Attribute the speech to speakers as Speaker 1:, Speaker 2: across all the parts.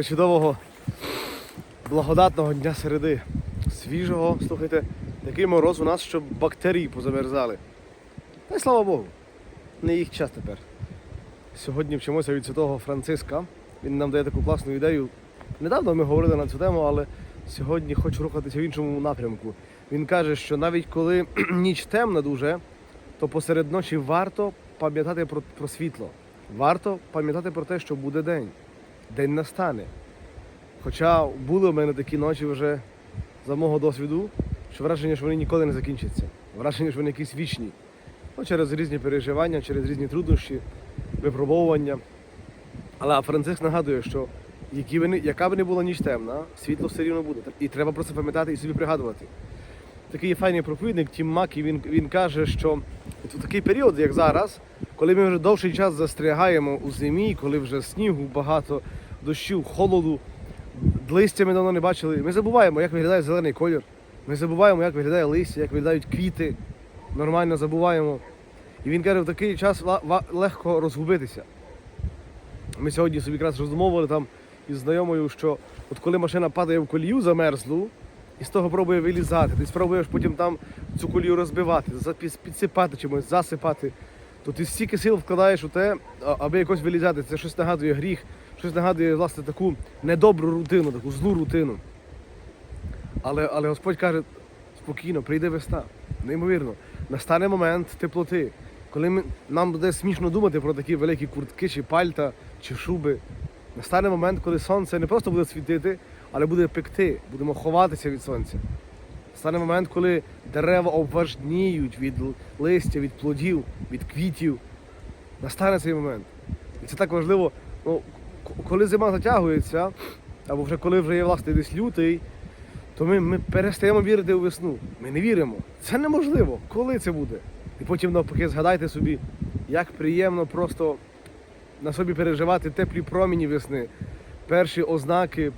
Speaker 1: причудового благодатного дня середи. Свіжого, слухайте, такий мороз у нас, щоб бактерії позамерзали. Та й слава Богу, не їх час тепер. Сьогодні вчимося від святого Франциска. Він нам дає таку класну ідею. Недавно ми говорили на цю тему, але сьогодні хочу рухатися в іншому напрямку. Він каже, що навіть коли ніч темна дуже, то посеред ночі варто пам'ятати про, про світло. Варто пам'ятати про те, що буде день. День настане. Хоча були в мене такі ночі вже за мого досвіду, що враження, що вони ніколи не закінчаться. Враження, що вони якісь вічні. Ну, через різні переживання, через різні труднощі, випробовування. Але Франциск нагадує, що які б яка б не була ніч темна, світло все рівно буде. І треба про це пам'ятати і собі пригадувати. Такий є файний проповідник Тім Мак, і він, він каже, що в такий період, як зараз, коли ми вже довший час застрягаємо у зимі, коли вже снігу багато, дощів, холоду, листя ми давно не бачили, ми забуваємо, як виглядає зелений колір. Ми забуваємо, як виглядає листя, як виглядають квіти. Нормально забуваємо. І він каже, в такий час легко розгубитися. Ми сьогодні собі якраз розмовили там із знайомою, що от коли машина падає в колію замерзлу, і з того пробує вилізати, ти спробуєш потім там цю колію розбивати, запіс- підсипати чимось, засипати, то ти стільки сил вкладаєш у те, аби якось вилізати. Це щось нагадує гріх, щось нагадує власне таку недобру рутину, таку злу рутину. Але, але Господь каже, спокійно, прийде весна. Неймовірно. Настане момент теплоти. Коли ми, нам буде смішно думати про такі великі куртки, чи пальта, чи шуби. Настане момент, коли сонце не просто буде світити, але буде пекти, будемо ховатися від сонця. Стане момент, коли дерева обважніють від листя, від плодів, від квітів. Настане цей момент. І це так важливо. Ну, коли зима затягується, або вже коли вже є власне десь лютий, то ми, ми перестаємо вірити у весну. Ми не віримо. Це неможливо. Коли це буде? І потім навпаки згадайте собі, як приємно просто на собі переживати теплі проміні весни, перші ознаки,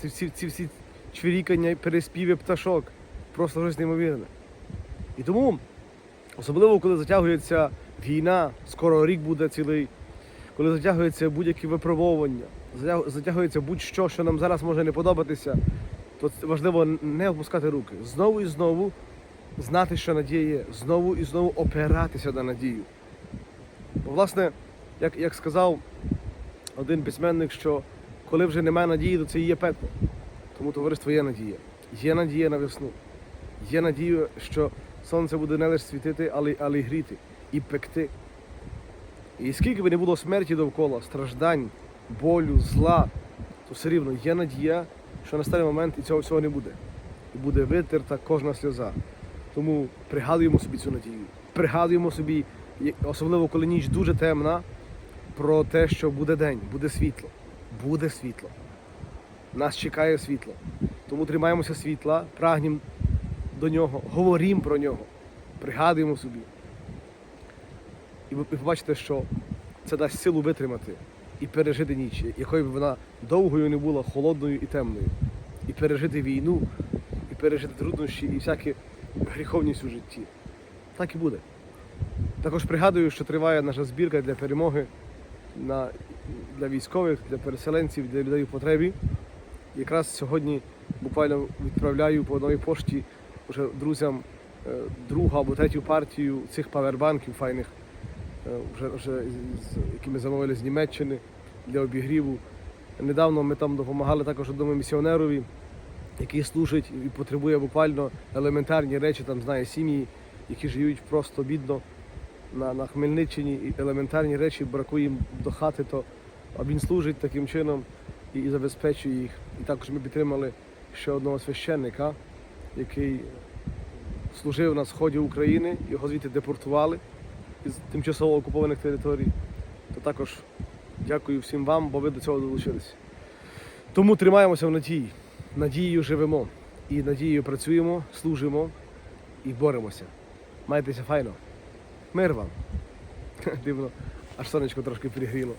Speaker 1: ці всі, ці всі чвірікання і переспіви пташок. Просто щось неймовірне. І тому, особливо коли затягується війна, скоро рік буде цілий, коли затягується будь-які випробовування, затягується будь-що, що нам зараз може не подобатися, то важливо не опускати руки. Знову і знову знати, що надія є, знову і знову опиратися на надію. Бо, власне, як, як сказав один письменник, що коли вже немає надії, то це і є пекло. Тому товариство є надія. Є надія на весну. Є надія, що сонце буде не лише світити, але, але й гріти і пекти. І скільки би не було смерті довкола, страждань, болю, зла, то все рівно є надія, що настане момент і цього всього не буде. І буде витерта кожна сльоза. Тому пригадуємо собі цю надію. Пригадуємо собі, особливо коли ніч дуже темна, про те, що буде день, буде світло. Буде світло. Нас чекає світло. Тому тримаємося світла, прагнемо до нього, говоримо про нього, пригадуємо собі. І ви побачите, що це дасть силу витримати і пережити ніч, якою б вона довгою не була, холодною і темною. І пережити війну, і пережити труднощі, і всякі гріховність у житті. Так і буде. Також пригадую, що триває наша збірка для перемоги на, для військових, для переселенців, для людей в потребі. Якраз сьогодні буквально відправляю по новій пошті вже друзям е, другу або третю партію цих павербанків файних, е, вже, вже з- які ми замовили з Німеччини для обігріву. Недавно ми там допомагали також одному місіонерові, який служить і потребує буквально елементарні речі, там знає сім'ї, які живуть просто бідно на, на Хмельниччині, і елементарні речі бракує їм до хати, то а він служить таким чином і, і забезпечує їх. І також ми підтримали ще одного священника, який служив на сході України, його звідти депортували із тимчасово окупованих територій. То також дякую всім вам, бо ви до цього долучилися. Тому тримаємося в надії. Надією живемо. І надією працюємо, служимо і боремося. Майтеся файно. Мир вам. Дивно, аж сонечко трошки пригріло.